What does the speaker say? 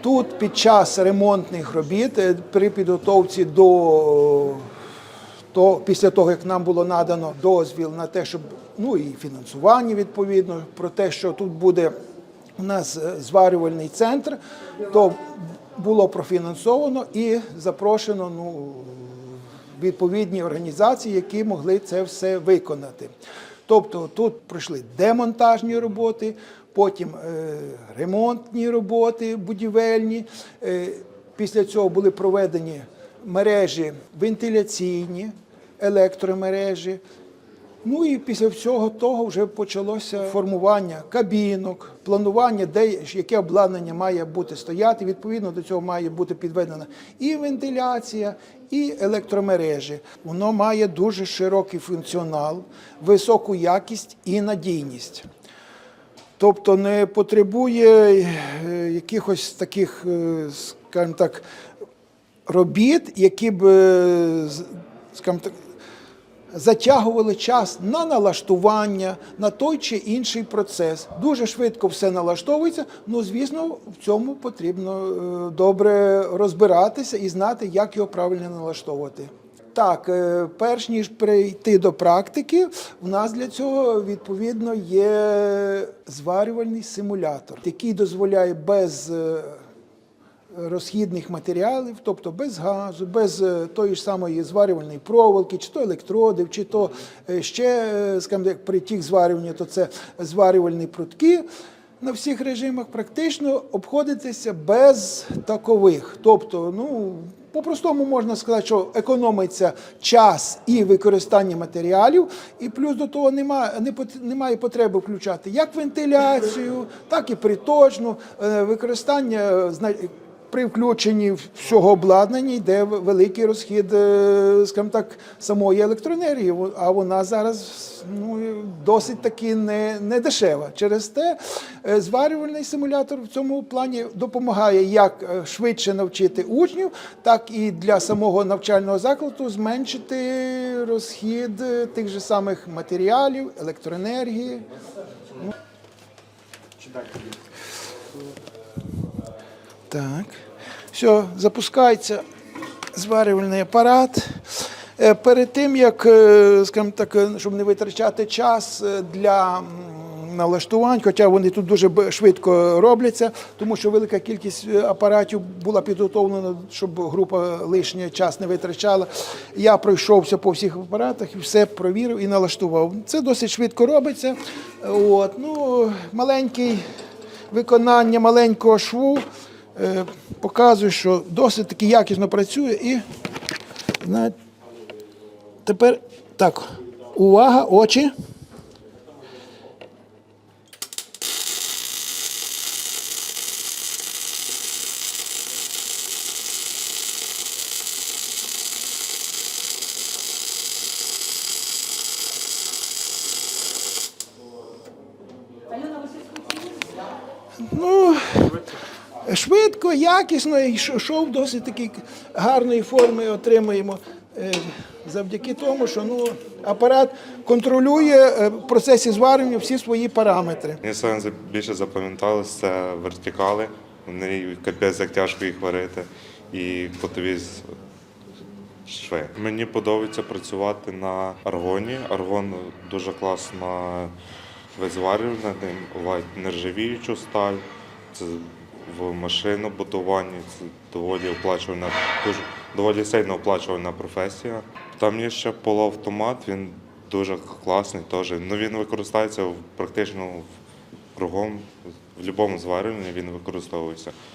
Тут під час ремонтних робіт е, при підготовці до то після того, як нам було надано дозвіл на те, щоб ну і фінансування відповідно про те, що тут буде у нас е, зварювальний центр, то було профінансовано і запрошено ну, відповідні організації, які могли це все виконати. Тобто тут пройшли демонтажні роботи, потім е, ремонтні роботи будівельні. Е, після цього були проведені мережі вентиляційні, електромережі. Ну і після всього того вже почалося формування кабінок, планування, де яке обладнання має бути стояти. Відповідно до цього має бути підведена і вентиляція, і електромережі. Воно має дуже широкий функціонал, високу якість і надійність. Тобто не потребує е, якихось таких, е, скажімо так, робіт, які б, е, скажімо так, затягували час на налаштування, на той чи інший процес. Дуже швидко все налаштовується. Ну, звісно, в цьому потрібно добре розбиратися і знати, як його правильно налаштовувати. Так, е, перш ніж прийти до практики, у нас для цього відповідно є зварювальний симулятор, який дозволяє без е, розхідних матеріалів, тобто без газу, без е, тої ж самої зварювальної проволоки, чи то електродів, чи то ще, скажімо, як при тих зварюванні, то це зварювальні прутки. На всіх режимах практично обходитися без такових. Тобто, ну, по-простому можна сказати, що економиться час і використання матеріалів, і плюс до того немає, не немає потреби включати як вентиляцію, так і приточну е, використання е, при включенні всього обладнання йде великий розхід, е, скажімо так, самої електроенергії, а вона зараз ну, досить таки не, не дешева. Через те е, зварювальний симулятор в цьому плані допомагає як е, швидше навчити учнів, так і для самого навчального закладу зменшити розхід тих же самих матеріалів, електроенергії. Так. Все, запускається зварювальний апарат. Е, Перед тим, як, е, скажімо так, е, щоб не витрачати час для налаштувань, хоча вони тут дуже швидко робляться, тому що велика кількість апаратів була підготовлена, щоб група лишній час не витрачала. Я пройшовся по всіх апаратах і все провірив і налаштував. Це досить швидко робиться. От, ну, маленький виконання маленького шву показує, що досить таки якісно працює і знаєте, тепер так, увага, очі. Ну, швидко, якісно, і шов досить таки гарної форми отримуємо. е, Завдяки тому, що ну, апарат контролює е, в процесі зварювання всі свої параметри. Мені саме більше запам'яталось це вертикали. Вони капець як тяжко їх варити. І котові з- шви. Мені подобається працювати на аргоні. Аргон дуже класно визварювати, ним нержавіючу сталь. Це в машинобудуванні це доволі оплачувана, дуже доволі сильно оплачувана професія. Там є ще полуавтомат, він дуже класний теж. Ну він використовується в- практично кругом, в будь-якому зварюванні він використовується.